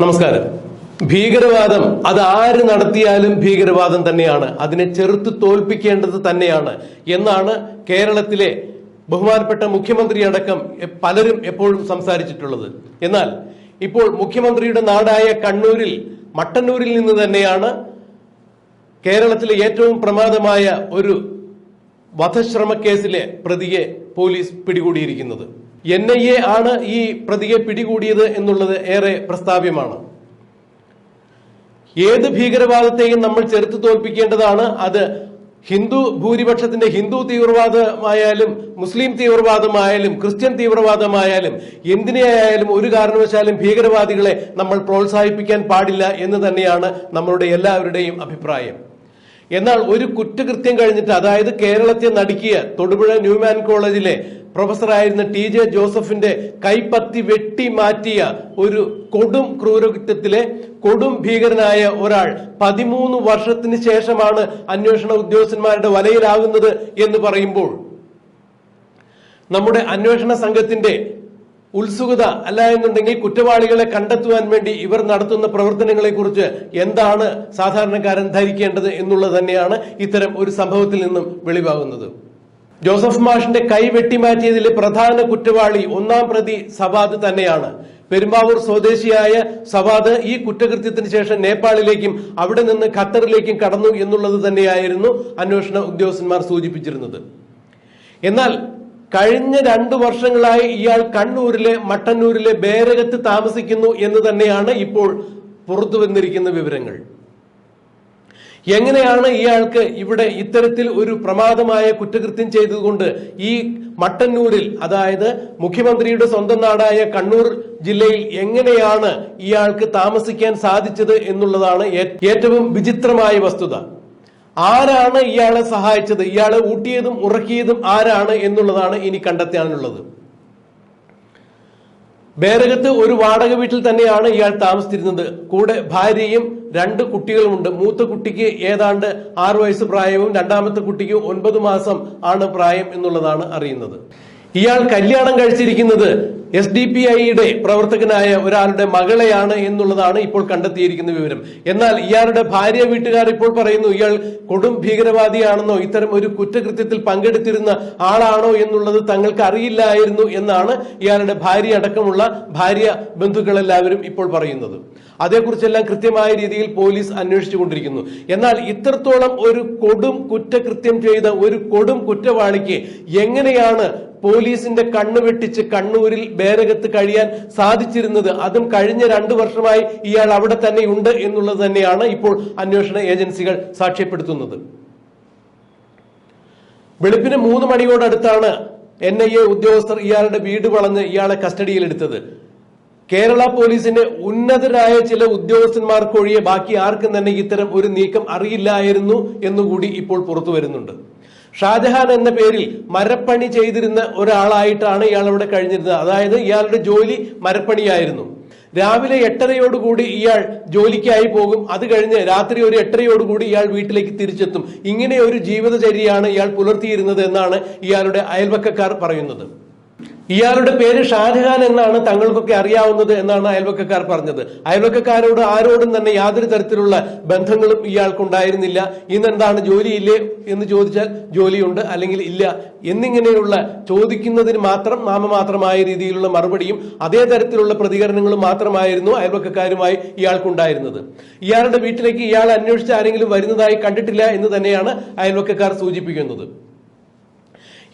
നമസ്കാരം. ഭീകരവാദം അത് ആര് നടത്തിയാലും ഭീകരവാദം തന്നെയാണ്. അതിനെ ചെറുത്ത് തോൽപ്പിക്കേണ്ടത് തന്നെയാണ് എന്നാണ് കേരളത്തിലെ ബഹുമാനപ്പെട്ട മുഖ്യമന്ത്രി അടക്കം പലരും എപ്പോഴും സംസാരിച്ചിട്ടുള്ളത്. എന്നാൽ ഇപ്പോൾ മുഖ്യമന്ത്രിയുടെ നാടായ കണ്ണൂരിൽ മട്ടന്നൂരിൽ നിന്ന് തന്നെയാണ് കേരളത്തിലെ ഏറ്റവും പ്രമാദമായ ഒരു വധശ്രമ കേസിലെ പ്രതിയെ പോലീസ് പിടികൂടിയിരിക്കുന്നത്. എൻ ഐ എ ആണ് ഈ പ്രതിയെ പിടികൂടിയത് എന്നുള്ളത് ഏറെ പ്രസ്താവ്യമാണ്. ഏത് ഭീകരവാദത്തെയും നമ്മൾ ചെറുത്ത് തോൽപ്പിക്കേണ്ടതാണ്. അത് ഹിന്ദു ഭൂരിപക്ഷത്തിന്റെ ഹിന്ദു തീവ്രവാദമായാലും മുസ്ലിം തീവ്രവാദമായാലും ക്രിസ്ത്യൻ തീവ്രവാദമായാലും എന്തിനെയായാലും ഒരു കാരണവശാലും ഭീകരവാദികളെ നമ്മൾ പ്രോത്സാഹിപ്പിക്കാൻ പാടില്ല എന്ന് തന്നെയാണ് നമ്മളുടെ എല്ലാവരുടെയും അഭിപ്രായം. എന്നാൽ ഒരു കുറ്റകൃത്യം കഴിഞ്ഞിട്ട് അതായത് കേരളത്തെ നടുക്കിയ തൊടുപുഴ ന്യൂമാൻ കോളേജിലെ പ്രൊഫസറായിരുന്ന ടി ജെ ജോസഫിന്റെ കൈപ്പത്തി വെട്ടി മാറ്റിയ ഒരു കൊടും ക്രൂരകൃത്യത്തിലെ കൊടും ഭീകരനായ ഒരാൾ പതിമൂന്ന് വർഷത്തിന് ശേഷമാണ് അന്വേഷണ ഉദ്യോഗസ്ഥന്മാരുടെ വലയിലാകുന്നത് എന്ന് പറയുമ്പോൾ നമ്മുടെ അന്വേഷണ സംഘത്തിന്റെ ഉത്സുകത അല്ല എന്നുണ്ടെങ്കിൽ കുറ്റവാളികളെ കണ്ടെത്തുവാൻ വേണ്ടി ഇവർ നടത്തുന്ന പ്രവർത്തനങ്ങളെ കുറിച്ച് എന്താണ് സാധാരണക്കാരൻ ധരിക്കേണ്ടത് എന്നുള്ളത് തന്നെയാണ് ഇത്തരം ഒരു സംഭവത്തിൽ നിന്നും വെളിവാകുന്നത്. ജോസഫ് മാഷിന്റെ കൈ വെട്ടിമാറ്റിയതിലെ പ്രധാന കുറ്റവാളി ഒന്നാം പ്രതി സവാദ് തന്നെയാണ്. പെരുമ്പാവൂർ സ്വദേശിയായ സവാദ് ഈ കുറ്റകൃത്യത്തിന് ശേഷം നേപ്പാളിലേക്കും അവിടെ നിന്ന് ഖത്തറിലേക്കും കടന്നു എന്നുള്ളത് തന്നെയായിരുന്നു അന്വേഷണ ഉദ്യോഗസ്ഥന്മാർ സൂചിപ്പിച്ചിരുന്നത്. എന്നാൽ കഴിഞ്ഞ രണ്ടു വർഷങ്ങളായി ഇയാൾ കണ്ണൂരിലെ മട്ടന്നൂരിലെ ബേരകത്ത് താമസിക്കുന്നു എന്ന് തന്നെയാണ് ഇപ്പോൾ പുറത്തു വന്നിരിക്കുന്ന വിവരങ്ങൾ. എങ്ങനെയാണ് ഇയാൾക്ക് ഇവിടെ ഇത്തരത്തിൽ ഒരു പ്രമാദമായ കുറ്റകൃത്യം ചെയ്തതുകൊണ്ട് ഈ മട്ടന്നൂരിൽ അതായത് മുഖ്യമന്ത്രിയുടെ സ്വന്തം നാടായ കണ്ണൂർ ജില്ലയിൽ എങ്ങനെയാണ് ഇയാൾക്ക് താമസിക്കാൻ സാധിച്ചത് എന്നുള്ളതാണ് ഏറ്റവും വിചിത്രമായ വസ്തുത. ആരാണ് ഇയാളെ സഹായിച്ചത്? ഇയാളെ ഊട്ടിയതും ഉറക്കിയതും ആരാണ് എന്നുള്ളതാണ് ഇനി കണ്ടെത്താനുള്ളത്. ബേരകത്ത് ഒരു വാടക വീട്ടിൽ തന്നെയാണ് ഇയാൾ താമസിച്ചിരുന്നത്. കൂടെ ഭാര്യയും രണ്ട് കുട്ടികളുമുണ്ട്. മൂത്ത കുട്ടിക്ക് ഏതാണ്ട് ആറു വയസ്സ് പ്രായവും രണ്ടാമത്തെ കുട്ടിക്ക് ഒൻപത് മാസം ആണ് പ്രായം എന്നുള്ളതാണ് അറിയുന്നത്. ഇയാൾ കല്യാണം കഴിച്ചിരിക്കുന്നത് എസ് ഡി പി ഐയുടെ പ്രവർത്തകനായ ഒരാളുടെ മകളെയാണ് എന്നുള്ളതാണ് ഇപ്പോൾ കണ്ടെത്തിയിരിക്കുന്ന വിവരം. എന്നാൽ ഇയാളുടെ ഭാര്യ വീട്ടുകാർ ഇപ്പോൾ പറയുന്നു ഇയാൾ കൊടും ഭീകരവാദിയാണെന്നോ ഇത്തരം ഒരു കുറ്റകൃത്യത്തിൽ പങ്കെടുത്തിരുന്ന ആളാണോ എന്നുള്ളത് തങ്ങൾക്ക് അറിയില്ലായിരുന്നു എന്നാണ് ഇയാളുടെ ഭാര്യ അടക്കമുള്ള ഭാര്യ ബന്ധുക്കളെല്ലാവരും ഇപ്പോൾ പറയുന്നത്. അതേക്കുറിച്ചെല്ലാം കൃത്യമായ രീതിയിൽ പോലീസ് അന്വേഷിച്ചുകൊണ്ടിരിക്കുന്നു. എന്നാൽ ഇത്രത്തോളം ഒരു കൊടും കുറ്റകൃത്യം ചെയ്ത ഒരു കൊടും കുറ്റവാളിക്ക് എങ്ങനെയാണ് പോലീസിന്റെ കണ്ണു വെട്ടിച്ച് കണ്ണൂരിൽ ബേരകത്ത് കഴിയാൻ സാധിച്ചിരുന്നത് അതും കഴിഞ്ഞ രണ്ടു വർഷമായി ഇയാൾ അവിടെ തന്നെ ഉണ്ട് എന്നുള്ളത് തന്നെയാണ് ഇപ്പോൾ അന്വേഷണ ഏജൻസികൾ സാക്ഷ്യപ്പെടുത്തുന്നത്. വെളുപ്പിന് മൂന്ന് മണിയോടടുത്താണ് എൻ ഐ എ ഉദ്യോഗസ്ഥർ ഇയാളുടെ വീട് വളഞ്ഞ് ഇയാളെ കസ്റ്റഡിയിലെടുത്തത്. കേരള പോലീസിന്റെ ഉന്നതരായ ചില ഉദ്യോഗസ്ഥന്മാർക്കൊഴിയെ ബാക്കി ആർക്കും തന്നെ ഇത്തരം ഒരു നീക്കം അറിയില്ലായിരുന്നു എന്നുകൂടി ഇപ്പോൾ പുറത്തു വരുന്നുണ്ട് ഷാജഹാൻ എന്ന പേരിൽ മരപ്പണി ചെയ്തിരുന്ന ഒരാളായിട്ടാണ് ഇയാൾ അവിടെ കഴിഞ്ഞിരുന്നത്. അതായത് ഇയാളുടെ ജോലി മരപ്പണിയായിരുന്നു. രാവിലെ എട്ടരയോടുകൂടി ഇയാൾ ജോലിക്കായി പോകും. അത് കഴിഞ്ഞ് രാത്രി ഒരു എട്ടരയോടുകൂടി ഇയാൾ വീട്ടിലേക്ക് തിരിച്ചെത്തും. ഇങ്ങനെ ഒരു ജീവിതചര്യയാണ് ഇയാൾ പുലർത്തിയിരുന്നത് എന്നാണ് ഇയാളുടെ അയൽവക്കക്കാർ പറയുന്നത്. ഇയാളുടെ പേര് ഷാജഹാൻ എന്നാണ് തങ്ങൾക്കൊക്കെ അറിയാവുന്നത് എന്നാണ് അയൽവക്കക്കാർ പറഞ്ഞത്. അയൽവക്കക്കാരോട് ആരോടും തന്നെ യാതൊരു തരത്തിലുള്ള ബന്ധങ്ങളും ഇയാൾക്കുണ്ടായിരുന്നില്ല. ഇന്നെന്താണ് ജോലിയില്ലേ എന്ന് ചോദിച്ചാൽ ജോലിയുണ്ട് അല്ലെങ്കിൽ ഇല്ല എന്നിങ്ങനെയുള്ള ചോദിക്കുന്നതിന് മാത്രം നാമമാത്രമായ രീതിയിലുള്ള മറുപടിയും അതേ തരത്തിലുള്ള പ്രതികരണങ്ങളും മാത്രമായിരുന്നു അയൽവക്കക്കാരുമായി ഇയാൾക്കുണ്ടായിരുന്നത്. ഇയാളുടെ വീട്ടിലേക്ക് ഇയാൾ അന്വേഷിച്ച് ആരെങ്കിലും വരുന്നതായി കണ്ടിട്ടില്ല എന്ന് തന്നെയാണ് അയൽവക്കക്കാർ സൂചിപ്പിക്കുന്നത്.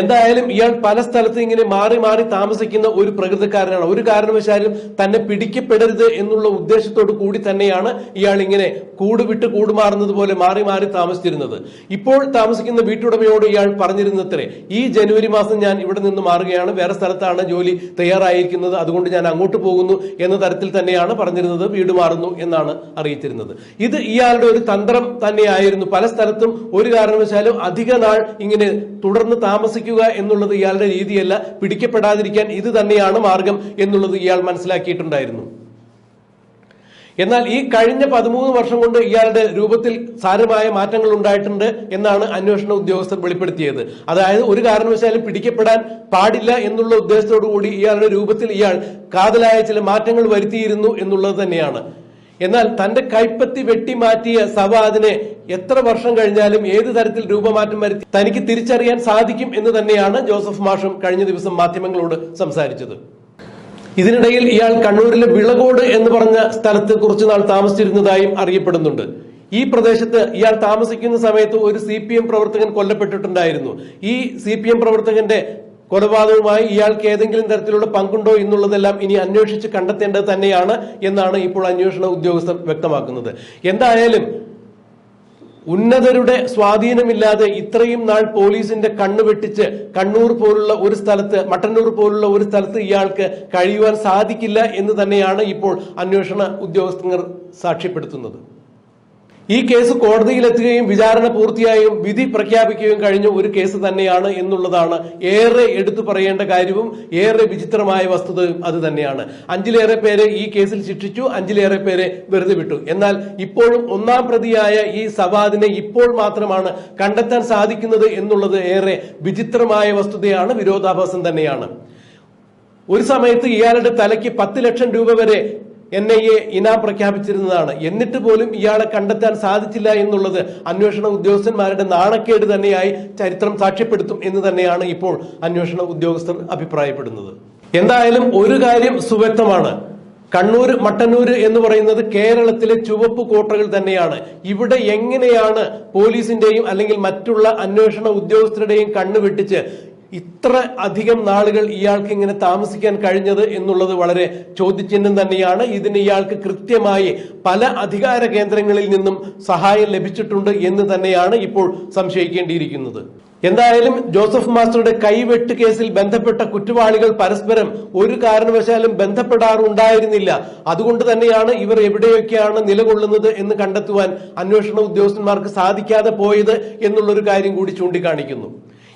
എന്തായാലും ഇയാൾ പല സ്ഥലത്ത് ഇങ്ങനെ മാറി മാറി താമസിക്കുന്ന ഒരു പ്രകൃതക്കാരനാണ്. ഒരു കാരണവശാലും തന്നെ പിടിക്കപ്പെടരുത് എന്നുള്ള ഉദ്ദേശത്തോടു കൂടി തന്നെയാണ് ഇയാൾ ഇങ്ങനെ കൂട് വിട്ട് കൂടുമാറുന്നത് പോലെ മാറി മാറി താമസിച്ചിരുന്നത്. ഇപ്പോൾ താമസിക്കുന്ന വീട്ടുടമയോട് ഇയാൾ പറഞ്ഞിരുന്നത്രേ ഈ ജനുവരി മാസം ഞാൻ ഇവിടെ നിന്ന് മാറുകയാണ്. വേറെ സ്ഥലത്താണ് ജോലി തയ്യാറായിരിക്കുന്നത്. അതുകൊണ്ട് ഞാൻ അങ്ങോട്ട് പോകുന്നു. എന്ന തരത്തിൽ തന്നെയാണ് പറഞ്ഞിരുന്നത്. വീട് മാറുന്നു എന്നാണ് അറിയിച്ചിരുന്നത്. ഇത് ഇയാളുടെ ഒരു തന്ത്രം തന്നെയായിരുന്നു. പല സ്ഥലത്തും ഒരു കാരണവശാലും അധിക നാൾ ഇങ്ങനെ തുടർന്ന് താമസിക്കുക എന്നുള്ളത് ഇയാളുടെ രീതിയല്ല. പിടിക്കപ്പെടാതിരിക്കാൻ ഇത് തന്നെയാണ് മാർഗം എന്നുള്ളത് ഇയാൾ മനസ്സിലാക്കിയിട്ടുണ്ടായിരുന്നു. എന്നാൽ ഈ കഴിഞ്ഞ പതിമൂന്ന് വർഷം കൊണ്ട് ഇയാളുടെ രൂപത്തിൽ സാരമായ മാറ്റങ്ങൾ ഉണ്ടായിട്ടുണ്ട് എന്നാണ് അന്വേഷണ ഉദ്യോഗസ്ഥർ വെളിപ്പെടുത്തിയത്. അതായത് ഒരു കാരണവശാലും പിടിക്കപ്പെടാൻ പാടില്ല എന്നുള്ള ഉദ്ദേശത്തോടു കൂടി ഇയാളുടെ രൂപത്തിൽ ഇയാൾ കാതലായ ചില മാറ്റങ്ങൾ വരുത്തിയിരുന്നു എന്നുള്ളത് തന്നെയാണ്. എന്നാൽ തന്റെ കൈപ്പത്തി വെട്ടിമാറ്റിയ സവാദിനെ എത്ര വർഷം കഴിഞ്ഞാലും ഏത് തരത്തിൽ രൂപമാറ്റം വരുത്തി തനിക്ക് തിരിച്ചറിയാൻ സാധിക്കും എന്ന് തന്നെയാണ് ജോസഫ് മാഷും കഴിഞ്ഞ ദിവസം മാധ്യമങ്ങളോട് സംസാരിച്ചത്. ഇതിനിടയിൽ ഇയാൾ കണ്ണൂരിലെ വിളകോട് എന്ന് പറഞ്ഞ സ്ഥലത്ത് കുറച്ചുനാൾ താമസിച്ചിരുന്നതായും അറിയപ്പെടുന്നുണ്ട്. ഈ പ്രദേശത്ത് ഇയാൾ താമസിക്കുന്ന സമയത്ത് ഒരു സി പി എം പ്രവർത്തകൻ കൊല്ലപ്പെട്ടിട്ടുണ്ടായിരുന്നു. ഈ സി പി എം പ്രവർത്തകന്റെ കൊലപാതകവുമായി ഇയാൾക്ക് ഏതെങ്കിലും തരത്തിലുള്ള പങ്കുണ്ടോ എന്നുള്ളതെല്ലാം ഇനി അന്വേഷിച്ച് കണ്ടെത്തേണ്ടത് തന്നെയാണ് എന്നാണ് ഇപ്പോൾ അന്വേഷണ ഉദ്യോഗസ്ഥർ വ്യക്തമാക്കുന്നത്. എന്തായാലും ഉന്നതരുടെ സ്വാധീനമില്ലാതെ ഇത്രയും നാൾ പോലീസിന്റെ കണ്ണു വെട്ടിച്ച് കണ്ണൂർ പോലുള്ള ഒരു സ്ഥലത്ത് മട്ടന്നൂർ പോലുള്ള ഒരു സ്ഥലത്ത് ഇയാൾക്ക് കഴിയുവാൻ സാധിക്കില്ല എന്ന് തന്നെയാണ് ഇപ്പോൾ അന്വേഷണ ഉദ്യോഗസ്ഥർ സാക്ഷ്യപ്പെടുത്തുന്നത്. ഈ കേസ് കോടതിയിലെത്തുകയും വിചാരണ പൂർത്തിയായും വിധി പ്രഖ്യാപിക്കുകയും കഴിഞ്ഞ ഒരു കേസ് തന്നെയാണ് എന്നുള്ളതാണ് ഏറെ എടുത്തു പറയേണ്ട കാര്യവും ഏറെ വിചിത്രമായ വസ്തുതയും അത് തന്നെയാണ്. അഞ്ചിലേറെ പേരെ ഈ കേസിൽ ശിക്ഷിച്ചു അഞ്ചിലേറെ പേരെ വെറുതെ വിട്ടു. എന്നാൽ ഇപ്പോഴും ഒന്നാം പ്രതിയായ ഈ സവാദിനെ ഇപ്പോൾ മാത്രമാണ് കണ്ടെത്താൻ സാധിക്കുന്നത് എന്നുള്ളത് ഏറെ വിചിത്രമായ വസ്തുതയാണ് വിരോധാഭാസം തന്നെയാണ്. ഒരു സമയത്ത് ഇയാളുടെ തലയ്ക്ക് പത്ത് ലക്ഷം രൂപ വരെ എൻ ഐ എ ഇനാം പ്രഖ്യാപിച്ചിരുന്നതാണ്. എന്നിട്ട് പോലും ഇയാളെ കണ്ടെത്താൻ സാധിച്ചില്ല എന്നുള്ളത് അന്വേഷണ ഉദ്യോഗസ്ഥന്മാരുടെ നാണക്കേട് തന്നെയായി ചരിത്രം സാക്ഷ്യപ്പെടുത്തും എന്ന് തന്നെയാണ് ഇപ്പോൾ അന്വേഷണ ഉദ്യോഗസ്ഥർ അഭിപ്രായപ്പെടുന്നത്. എന്തായാലും ഒരു കാര്യം സുവ്യക്തമാണ്. കണ്ണൂർ മട്ടന്നൂര് എന്ന് പറയുന്നത് കേരളത്തിലെ ചുവപ്പ് കോട്ടകൾ തന്നെയാണ്. ഇവിടെ എങ്ങനെയാണ് പോലീസിന്റെയും അല്ലെങ്കിൽ മറ്റുള്ള അന്വേഷണ ഉദ്യോഗസ്ഥരുടെയും കണ്ണു വെട്ടിച്ച് ഇത്ര അധികം നാളുകൾ ഇയാൾക്ക് ഇങ്ങനെ താമസിക്കാൻ കഴിഞ്ഞത് എന്നുള്ളത് വളരെ ചോദ്യചിഹ്നം തന്നെയാണ്. ഇതിന് ഇയാൾക്ക് കൃത്യമായി പല അധികാര കേന്ദ്രങ്ങളിൽ നിന്നും സഹായം ലഭിച്ചിട്ടുണ്ട് എന്ന് തന്നെയാണ് ഇപ്പോൾ സംശയിക്കേണ്ടിയിരിക്കുന്നത്. എന്തായാലും ജോസഫ് മാസ്റ്ററുടെ കൈവെട്ട് കേസിൽ ബന്ധപ്പെട്ട കുറ്റവാളികൾ പരസ്പരം ഒരു കാരണവശാലും ബന്ധപ്പെടാറുണ്ടായിരുന്നില്ല. അതുകൊണ്ട് തന്നെയാണ് ഇവർ എവിടെയൊക്കെയാണ് നിലകൊള്ളുന്നത് എന്ന് കണ്ടെത്തുവാൻ അന്വേഷണ ഉദ്യോഗസ്ഥന്മാർക്ക് സാധിക്കാതെ പോയത് എന്നുള്ളൊരു കാര്യം കൂടി ചൂണ്ടിക്കാണിക്കുന്നു.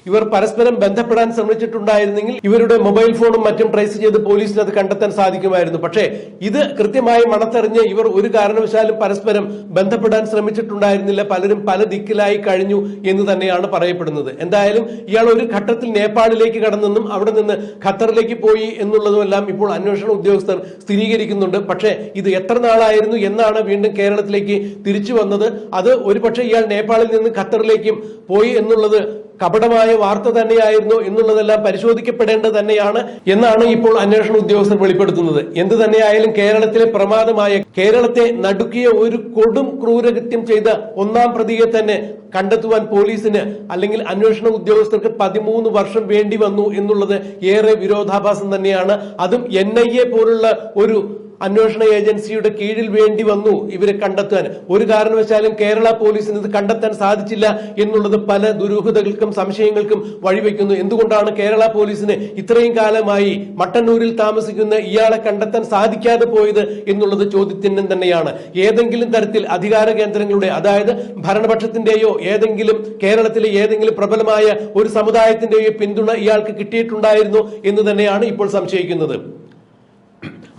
ഇവർ പരസ്പരം ബന്ധപ്പെടാൻ ശ്രമിച്ചിട്ടുണ്ടായിരുന്നെങ്കിൽ ഇവരുടെ മൊബൈൽ ഫോണും മറ്റും ട്രേസ് ചെയ്ത് പോലീസിന് അത് കണ്ടെത്താൻ സാധിക്കുമായിരുന്നു. പക്ഷേ ഇത് കൃത്യമായി മണത്തെറിഞ്ഞ് ഇവർ ഒരു കാരണവശാലും പരസ്പരം ബന്ധപ്പെടാൻ ശ്രമിച്ചിട്ടുണ്ടായിരുന്നില്ല. പലരും പല ദിക്കിലായി കഴിഞ്ഞു എന്ന് തന്നെയാണ് പറയപ്പെടുന്നത്. എന്തായാലും ഇയാൾ ഒരു ഘട്ടത്തിൽ നേപ്പാളിലേക്ക് കടന്നെന്നും അവിടെ നിന്ന് ഖത്തറിലേക്ക് പോയി എന്നുള്ളതുമെല്ലാം ഇപ്പോൾ അന്വേഷണ ഉദ്യോഗസ്ഥർ സ്ഥിരീകരിക്കുന്നുണ്ട്. പക്ഷേ ഇത് എത്ര നാളായിരുന്നു എന്നാണ് വീണ്ടും കേരളത്തിലേക്ക് തിരിച്ചു വന്നത്. അത് ഒരുപക്ഷെ ഇയാൾ നേപ്പാളിൽ നിന്ന് ഖത്തറിലേക്കും പോയി എന്നുള്ളത് കപടമായ വാർത്ത തന്നെയായിരുന്നു എന്നുള്ളതെല്ലാം പരിശോധിക്കപ്പെടേണ്ടത് തന്നെയാണ് എന്നാണ് ഇപ്പോൾ അന്വേഷണ ഉദ്യോഗസ്ഥർ വെളിപ്പെടുത്തുന്നത്. എന്ത് തന്നെയായാലും കേരളത്തിലെ പ്രമാദമായ കേരളത്തെ നടുക്കിയ ഒരു കൊടും ക്രൂരകൃത്യം ചെയ്ത ഒന്നാം പ്രതിയെ തന്നെ കണ്ടെത്തുവാൻ പോലീസിന് അല്ലെങ്കിൽ അന്വേഷണ ഉദ്യോഗസ്ഥർക്ക് പതിമൂന്ന് വർഷം വേണ്ടി വന്നു എന്നുള്ളത് ഏറെ വിരോധാഭാസം തന്നെയാണ്. അതും എൻ ഐ എ പോലുള്ള ഒരു അന്വേഷണ ഏജൻസിയുടെ കീഴിൽ വേണ്ടി വന്നു ഇവരെ കണ്ടെത്താൻ. ഒരു കാരണവശാലും കേരള പോലീസിന് ഇത് കണ്ടെത്താൻ സാധിച്ചില്ല എന്നുള്ളത് പല ദുരൂഹതകൾക്കും സംശയങ്ങൾക്കും വഴിവെക്കുന്നു. എന്തുകൊണ്ടാണ് കേരള പോലീസിന് ഇത്രയും കാലമായി മട്ടന്നൂരിൽ താമസിക്കുന്ന ഇയാളെ കണ്ടെത്താൻ സാധിക്കാതെ പോയത് എന്നുള്ളത് ചോദ്യത്തിന് തന്നെയാണ്. ഏതെങ്കിലും തരത്തിൽ അധികാര കേന്ദ്രങ്ങളുടെ അതായത് ഭരണപക്ഷത്തിന്റെയോ ഏതെങ്കിലും കേരളത്തിലെ ഏതെങ്കിലും പ്രബലമായ ഒരു സമുദായത്തിന്റെയോ പിന്തുണ ഇയാൾക്ക് കിട്ടിയിട്ടുണ്ടായിരുന്നു എന്ന് തന്നെയാണ് ഇപ്പോൾ സംശയിക്കുന്നത്.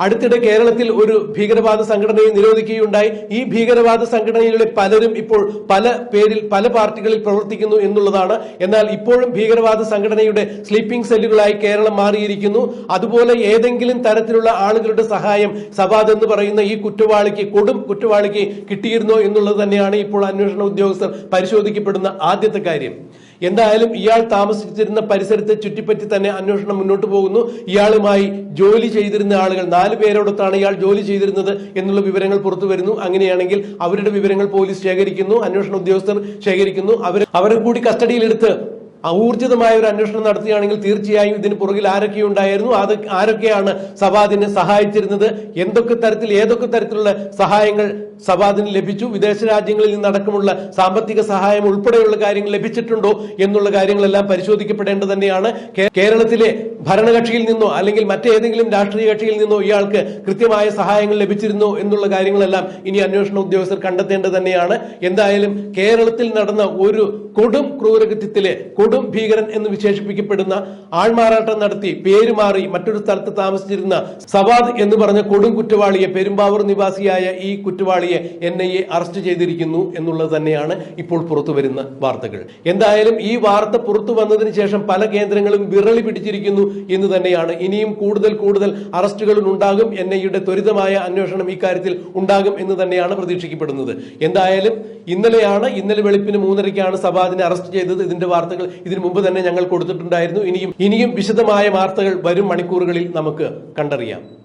അടുത്തിടെ കേരളത്തിൽ ഒരു ഭീകരവാദ സംഘടനയെ നിരോധിക്കുകയുണ്ടായി. ഈ ഭീകരവാദ സംഘടനയിലെ പലരും ഇപ്പോൾ പല പേരിൽ പല പാർട്ടികളിൽ പ്രവർത്തിക്കുന്നു എന്നുള്ളതാണ്. എന്നാൽ ഇപ്പോഴും ഭീകരവാദ സംഘടനയുടെ സ്ലീപ്പിംഗ് സെല്ലുകളായി കേരളം മാറിയിരിക്കുന്നു. അതുപോലെ ഏതെങ്കിലും തരത്തിലുള്ള ആളുകളുടെ സഹായം സവാദ് എന്ന് പറയുന്ന ഈ കുറ്റവാളിക്ക് കൊടും കുറ്റവാളിക്ക് കിട്ടിയിരുന്നോ എന്നുള്ളത് തന്നെയാണ് ഇപ്പോൾ അന്വേഷണ ഉദ്യോഗസ്ഥർ പരിശോധിക്കപ്പെടുന്ന ആദ്യത്തെ കാര്യം. എന്തായാലും ഇയാൾ താമസിച്ചിരുന്ന പരിസരത്തെ ചുറ്റിപ്പറ്റി തന്നെ അന്വേഷണം മുന്നോട്ട് പോകുന്നു. ഇയാളുമായി ജോലി ചെയ്തിരുന്ന ആളുകൾ നാല് പേരോടൊത്താണ് ഇയാൾ ജോലി ചെയ്തിരുന്നത് എന്നുള്ള വിവരങ്ങൾ പുറത്തു വരുന്നു. അങ്ങനെയാണെങ്കിൽ അവരുടെ വിവരങ്ങൾ പോലീസ് ശേഖരിക്കുന്നു അന്വേഷണ ഉദ്യോഗസ്ഥർ ശേഖരിക്കുന്നു. അവർ അവരെ കൂടി കസ്റ്റഡിയിലെടുത്ത് ഊർജിതമായ ഒരു അന്വേഷണം നടത്തുകയാണെങ്കിൽ തീർച്ചയായും ഇതിന് പുറകിൽ ആരൊക്കെ ഉണ്ടായിരുന്നു? അത് ആരൊക്കെയാണ് സവാദിനെ സഹായിച്ചിരുന്നത്? എന്തൊക്കെ തരത്തിൽ ഏതൊക്കെ തരത്തിലുള്ള സഹായങ്ങൾ സവാദിന് ലഭിച്ചു? വിദേശ രാജ്യങ്ങളിൽ നിന്നടക്കമുള്ള സാമ്പത്തിക സഹായം ഉൾപ്പെടെയുള്ള കാര്യങ്ങൾ ലഭിച്ചിട്ടുണ്ടോ എന്നുള്ള കാര്യങ്ങളെല്ലാം പരിശോധിക്കപ്പെടേണ്ടത് തന്നെയാണ്. കേരളത്തിലെ ഭരണകക്ഷിയിൽ നിന്നോ അല്ലെങ്കിൽ മറ്റേതെങ്കിലും രാഷ്ട്രീയ കക്ഷിയിൽ നിന്നോ ഇയാൾക്ക് കൃത്യമായ സഹായങ്ങൾ ലഭിച്ചിരുന്നോ എന്നുള്ള കാര്യങ്ങളെല്ലാം ഇനി അന്വേഷണ ഉദ്യോഗസ്ഥർ കണ്ടെത്തേണ്ടത് തന്നെയാണ്. എന്തായാലും കേരളത്തിൽ നടന്ന ഒരു കൊടും ക്രൂരകൃത്യത്തിലെ കൊടും ഭീകരൻ എന്ന് വിശേഷിപ്പിക്കപ്പെടുന്ന ആൾമാറാട്ടം നടത്തി പേര് മാറി മറ്റൊരു സ്ഥലത്ത് താമസിച്ചിരുന്ന സവാദ് എന്ന് പറഞ്ഞ കൊടും കുറ്റവാളിയെ പെരുമ്പാവൂർ നിവാസിയായ ഈ കുറ്റവാളിയെ എൻ ഐ എ അറസ്റ്റ് ചെയ്തിരിക്കുന്നു എന്നുള്ളത് തന്നെയാണ് ഇപ്പോൾ പുറത്തു വരുന്ന വാർത്തകൾ. എന്തായാലും ഈ വാർത്ത പുറത്തു വന്നതിന് ശേഷം പല കേന്ദ്രങ്ങളും വിറളി പിടിച്ചിരിക്കുന്നു എന്ന് തന്നെയാണ്. ഇനിയും കൂടുതൽ കൂടുതൽ അറസ്റ്റുകൾ ഉണ്ടാകും. എൻ ഐയുടെ ത്വരിതമായ അന്വേഷണം ഇക്കാര്യത്തിൽ ഉണ്ടാകും എന്ന് തന്നെയാണ് പ്രതീക്ഷിക്കപ്പെടുന്നത്. എന്തായാലും ഇന്നലെയാണ് ഇന്നലെ വെളുപ്പിന് മൂന്നരയ്ക്കാണ് സവാദിനെ അറസ്റ്റ് ചെയ്തത്. ഇതിന്റെ വാർത്തകൾ ഇതിനു മുമ്പ് തന്നെ ഞങ്ങൾ കൊടുത്തിട്ടുണ്ടായിരുന്നു. ഇനിയും ഇനിയും വിശദമായ വാർത്തകൾ വരും മണിക്കൂറുകളിൽ നമുക്ക് കണ്ടറിയാം.